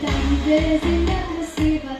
Там, де земля красива,